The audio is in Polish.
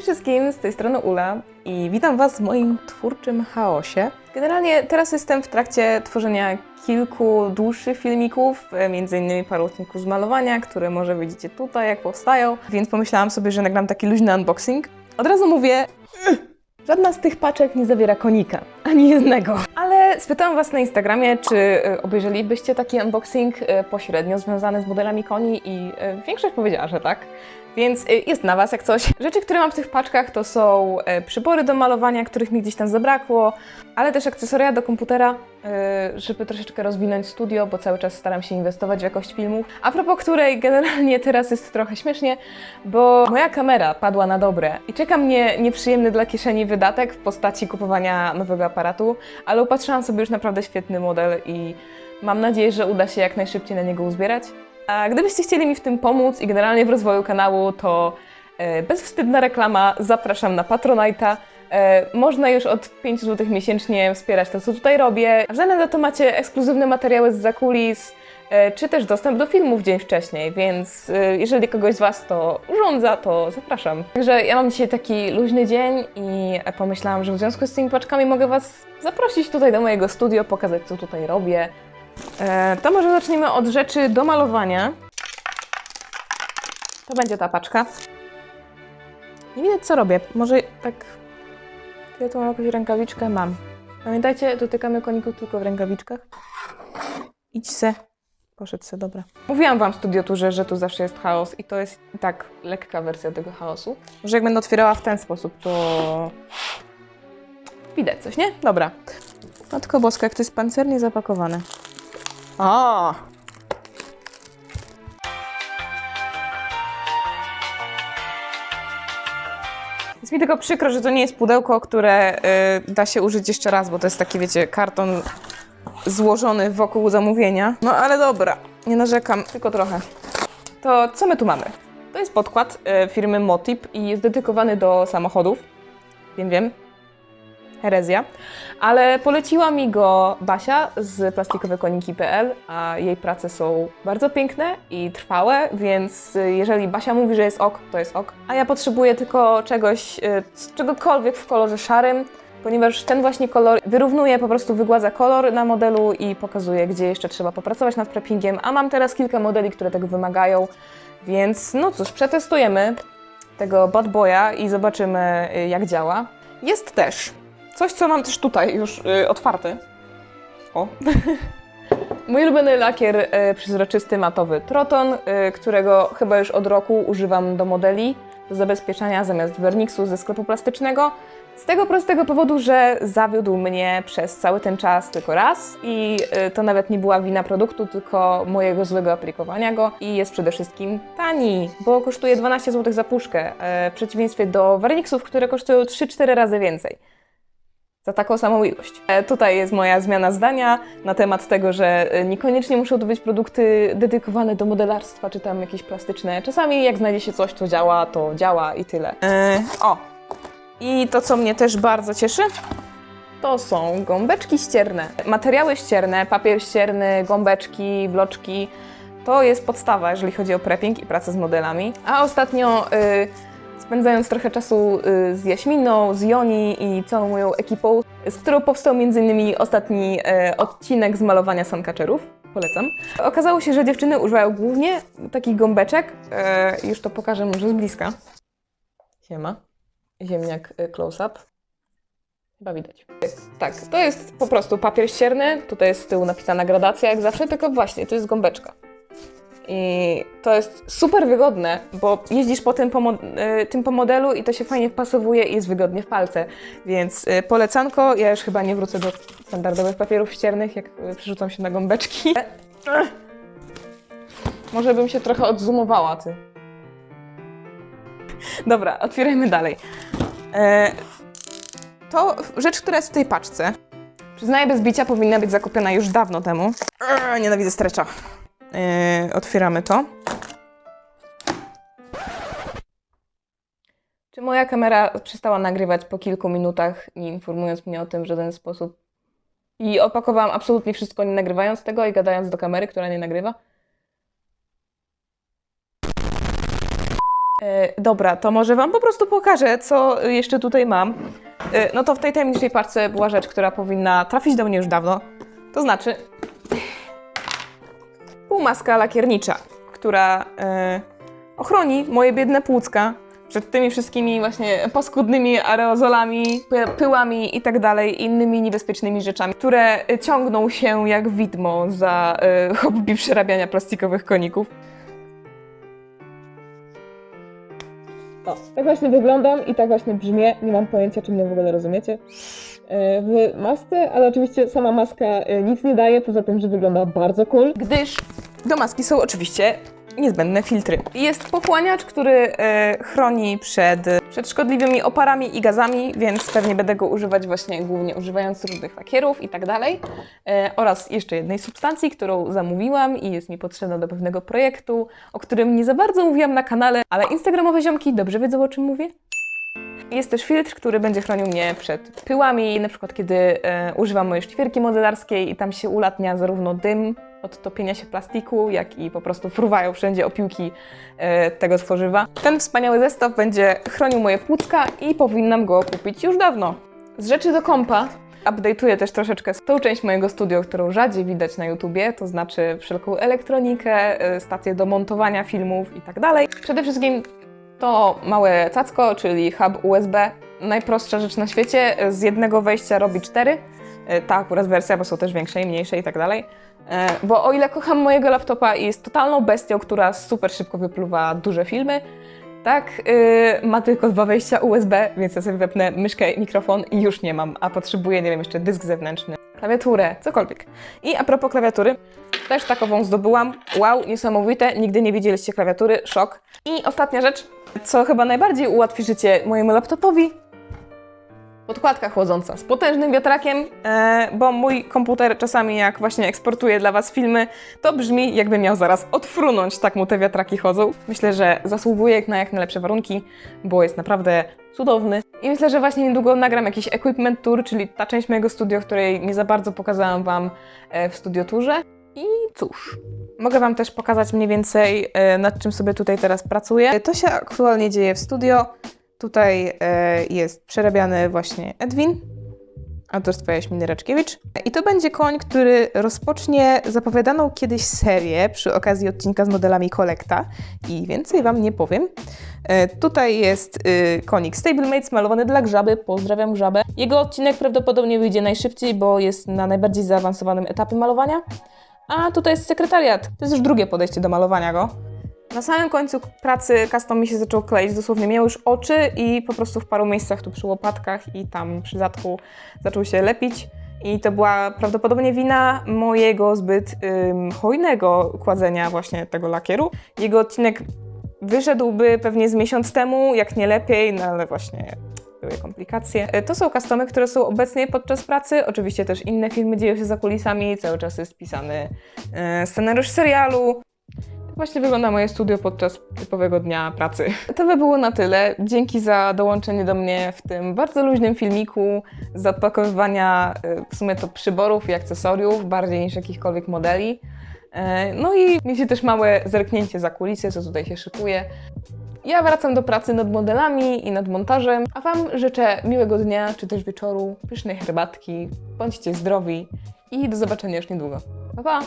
Cześć wszystkim, z tej strony Ula i witam Was w moim twórczym chaosie. Generalnie teraz jestem w trakcie tworzenia kilku dłuższych filmików, e, innymi paru odcinków z malowania, które może widzicie tutaj, jak powstają, więc pomyślałam sobie, że nagram taki luźny unboxing. Od razu mówię, "Ugh, żadna z tych paczek nie zawiera konika, ani jednego. Ale spytałam Was na Instagramie, czy e, obejrzelibyście taki unboxing e, pośrednio związany z modelami koni i e, większość powiedziała, że tak. Więc jest na Was jak coś. Rzeczy, które mam w tych paczkach to są przybory do malowania, których mi gdzieś tam zabrakło, ale też akcesoria do komputera, żeby troszeczkę rozwinąć studio, bo cały czas staram się inwestować w jakość filmów. A propos której generalnie teraz jest trochę śmiesznie, bo moja kamera padła na dobre i czeka mnie nieprzyjemny dla kieszeni wydatek w postaci kupowania nowego aparatu, ale upatrzyłam sobie już naprawdę świetny model i mam nadzieję, że uda się jak najszybciej na niego uzbierać. A gdybyście chcieli mi w tym pomóc i generalnie w rozwoju kanału, to e, bezwstydna reklama, zapraszam na Patronite'a. E, można już od 5 zł miesięcznie wspierać to, co tutaj robię. A w zamian za to macie ekskluzywne materiały z zakulis, czy też dostęp do filmów dzień wcześniej, więc e, jeżeli kogoś z Was to urządza, to zapraszam. Także ja mam dzisiaj taki luźny dzień i e, pomyślałam, że w związku z tymi paczkami mogę Was zaprosić tutaj do mojego studio, pokazać, co tutaj robię. E, to może zaczniemy od rzeczy do malowania. To będzie ta paczka. Nie widać co robię. Może tak... Ja tu mam jakąś rękawiczkę? Mam. Pamiętajcie, dotykamy koników tylko w rękawiczkach. Idź se. Poszedł se, dobra. Mówiłam wam w studioturze, że tu zawsze jest chaos i to jest i tak lekka wersja tego chaosu. Że jak będę otwierała w ten sposób, to... Widać coś, nie? Dobra. Matko Boska, jak to jest pancernie zapakowane. A. Jest mi tylko przykro, że to nie jest pudełko, które y, da się użyć jeszcze raz, bo to jest taki, wiecie, karton złożony wokół zamówienia. No ale dobra, nie narzekam, tylko trochę. To co my tu mamy? To jest podkład y, firmy Motip i jest dedykowany do samochodów. Wiem, wiem, herezja, ale poleciła mi go Basia z plastikowekoniki.pl, a jej prace są bardzo piękne i trwałe, więc y, jeżeli Basia mówi, że jest ok, to jest ok. A ja potrzebuję tylko czegoś, z czegokolwiek w kolorze szarym, ponieważ ten właśnie kolor wyrównuje, po prostu wygładza kolor na modelu i pokazuje, gdzie jeszcze trzeba popracować nad preppingiem, a mam teraz kilka modeli, które tego wymagają, więc no cóż, przetestujemy tego Bad Boya i zobaczymy, y, jak działa. Jest też Coś, co mam też tutaj już y, otwarte. O. Mój ulubiony lakier y, przezroczysty matowy Troton, y, którego chyba już od roku używam do modeli do zabezpieczania zamiast werniksu ze sklepu plastycznego. Z tego prostego powodu, że zawiódł mnie przez cały ten czas tylko raz i y, to nawet nie była wina produktu, tylko mojego złego aplikowania go i jest przede wszystkim tani, bo kosztuje 12 zł za puszkę, y, w przeciwieństwie do werniksów, które kosztują 3-4 razy więcej za taką samą ilość. E, Tutaj jest moja zmiana zdania na temat tego, że e, niekoniecznie muszą to być produkty dedykowane do modelarstwa, czy tam jakieś plastyczne. Czasami jak znajdzie się coś, co działa, to działa i tyle. E, o! I to, co mnie też bardzo cieszy, to są gąbeczki ścierne. Materiały ścierne, papier ścierny, gąbeczki, bloczki. To jest podstawa, jeżeli chodzi o prepping i pracę z modelami. A ostatnio... y, spędzając trochę czasu y, z Jaśminą, z Joni i całą moją ekipą, z którą powstał m.in. ostatni e, odcinek z malowania suncatcherów. Polecam. Okazało się, że dziewczyny używają głównie takich gąbeczek. E, już to pokażę może z bliska. Siema. Ziemniak e, close-up. Chyba widać. Tak, to jest po prostu papier ścierny. Tutaj jest z tyłu napisana gradacja, jak zawsze, tylko właśnie to jest gąbeczka. I to jest super wygodne, bo jeździsz po tym po, y, tym po modelu i to się fajnie wpasowuje i jest wygodnie w palce. Więc y, polecanko, ja już chyba nie wrócę do standardowych papierów ściernych, jak y, przerzucam się na gąbeczki. Może bym się trochę odzumowała, ty. Dobra, otwierajmy dalej. E, to rzecz, która jest w tej paczce. Przyznaję bez bicia, powinna być zakupiona już dawno temu. Nienawidzę strecza. Yy, otwieramy to. Czy moja kamera przestała nagrywać po kilku minutach, nie informując mnie o tym w żaden sposób? I opakowałam absolutnie wszystko, nie nagrywając tego i gadając do kamery, która nie nagrywa? E, dobra, to może Wam po prostu pokażę, co jeszcze tutaj mam. E, no to w tej tajemniczej parce była rzecz, która powinna trafić do mnie już dawno. To znaczy półmaska lakiernicza, która e, ochroni moje biedne płucka przed tymi wszystkimi właśnie paskudnymi aerozolami, py- pyłami i tak dalej, innymi niebezpiecznymi rzeczami, które ciągną się jak widmo za e, hobby przerabiania plastikowych koników. O, tak właśnie wyglądam i tak właśnie brzmię. Nie mam pojęcia, czy mnie w ogóle rozumiecie. E, W masce, ale oczywiście sama maska e, nic nie daje, poza tym, że wygląda bardzo cool. Gdyż do maski są oczywiście niezbędne filtry. Jest pochłaniacz, który e, chroni przed, przed szkodliwymi oparami i gazami, więc pewnie będę go używać właśnie głównie używając różnych lakierów i tak dalej. E, oraz jeszcze jednej substancji, którą zamówiłam i jest mi potrzebna do pewnego projektu, o którym nie za bardzo mówiłam na kanale, ale instagramowe ziomki dobrze wiedzą o czym mówię. Jest też filtr, który będzie chronił mnie przed pyłami, na przykład kiedy e, używam mojej szlifierki modelarskiej i tam się ulatnia zarówno dym od topienia się plastiku, jak i po prostu fruwają wszędzie opiłki e, tego tworzywa. Ten wspaniały zestaw będzie chronił moje płucka i powinnam go kupić już dawno. Z rzeczy do kompa update'uję też troszeczkę tą część mojego studio, którą rzadziej widać na YouTubie, to znaczy wszelką elektronikę, e, stacje do montowania filmów i tak dalej. Przede wszystkim to małe cacko, czyli hub USB. Najprostsza rzecz na świecie. Z jednego wejścia robi cztery. E, Ta akurat wersja, bo są też większe i mniejsze i tak dalej. E, Bo o ile kocham mojego laptopa i jest totalną bestią, która super szybko wypluwa duże filmy, tak, yy, ma tylko dwa wejścia USB, więc ja sobie wepnę myszkę mikrofon i już nie mam, a potrzebuję, nie wiem, jeszcze dysk zewnętrzny, klawiaturę, cokolwiek. I a propos klawiatury, też takową zdobyłam. Wow, niesamowite, nigdy nie widzieliście klawiatury, szok. I ostatnia rzecz, co chyba najbardziej ułatwi życie mojemu laptopowi, podkładka chłodząca z potężnym wiatrakiem, e, bo mój komputer czasami jak właśnie eksportuje dla Was filmy, to brzmi jakby miał zaraz odfrunąć, tak mu te wiatraki chodzą. Myślę, że zasługuje na jak najlepsze warunki, bo jest naprawdę cudowny. I myślę, że właśnie niedługo nagram jakiś equipment tour, czyli ta część mojego studio, której nie za bardzo pokazałam Wam e, w studioturze. I cóż, mogę Wam też pokazać mniej więcej, e, nad czym sobie tutaj teraz pracuję. To się aktualnie dzieje w studio. Tutaj e, jest przerabiany właśnie Edwin, autorstwa Jaśminy Raczkiewicz. I to będzie koń, który rozpocznie zapowiadaną kiedyś serię przy okazji odcinka z modelami Kolekta i więcej Wam nie powiem. E, tutaj jest y, konik Stablemates malowany dla grzaby, pozdrawiam grzabę. Jego odcinek prawdopodobnie wyjdzie najszybciej, bo jest na najbardziej zaawansowanym etapie malowania. A tutaj jest sekretariat. To jest już drugie podejście do malowania go. Na samym końcu pracy custom mi się zaczął kleić, dosłownie miał już oczy i po prostu w paru miejscach tu przy łopatkach i tam przy zadku zaczął się lepić. I to była prawdopodobnie wina mojego zbyt ym, hojnego kładzenia właśnie tego lakieru. Jego odcinek wyszedłby pewnie z miesiąc temu, jak nie lepiej, no ale właśnie były komplikacje. E, To są customy, które są obecnie podczas pracy. Oczywiście też inne filmy dzieją się za kulisami, cały czas jest pisany e, scenariusz serialu. Właśnie wygląda moje studio podczas typowego dnia pracy. To by było na tyle. Dzięki za dołączenie do mnie w tym bardzo luźnym filmiku z odpakowywania e, w sumie to przyborów i akcesoriów, bardziej niż jakichkolwiek modeli. E, No i mieliście też małe zerknięcie za kulisy, co tutaj się szykuje. Ja wracam do pracy nad modelami i nad montażem, a Wam życzę miłego dnia czy też wieczoru, pysznej herbatki, bądźcie zdrowi i do zobaczenia już niedługo. Pa, pa!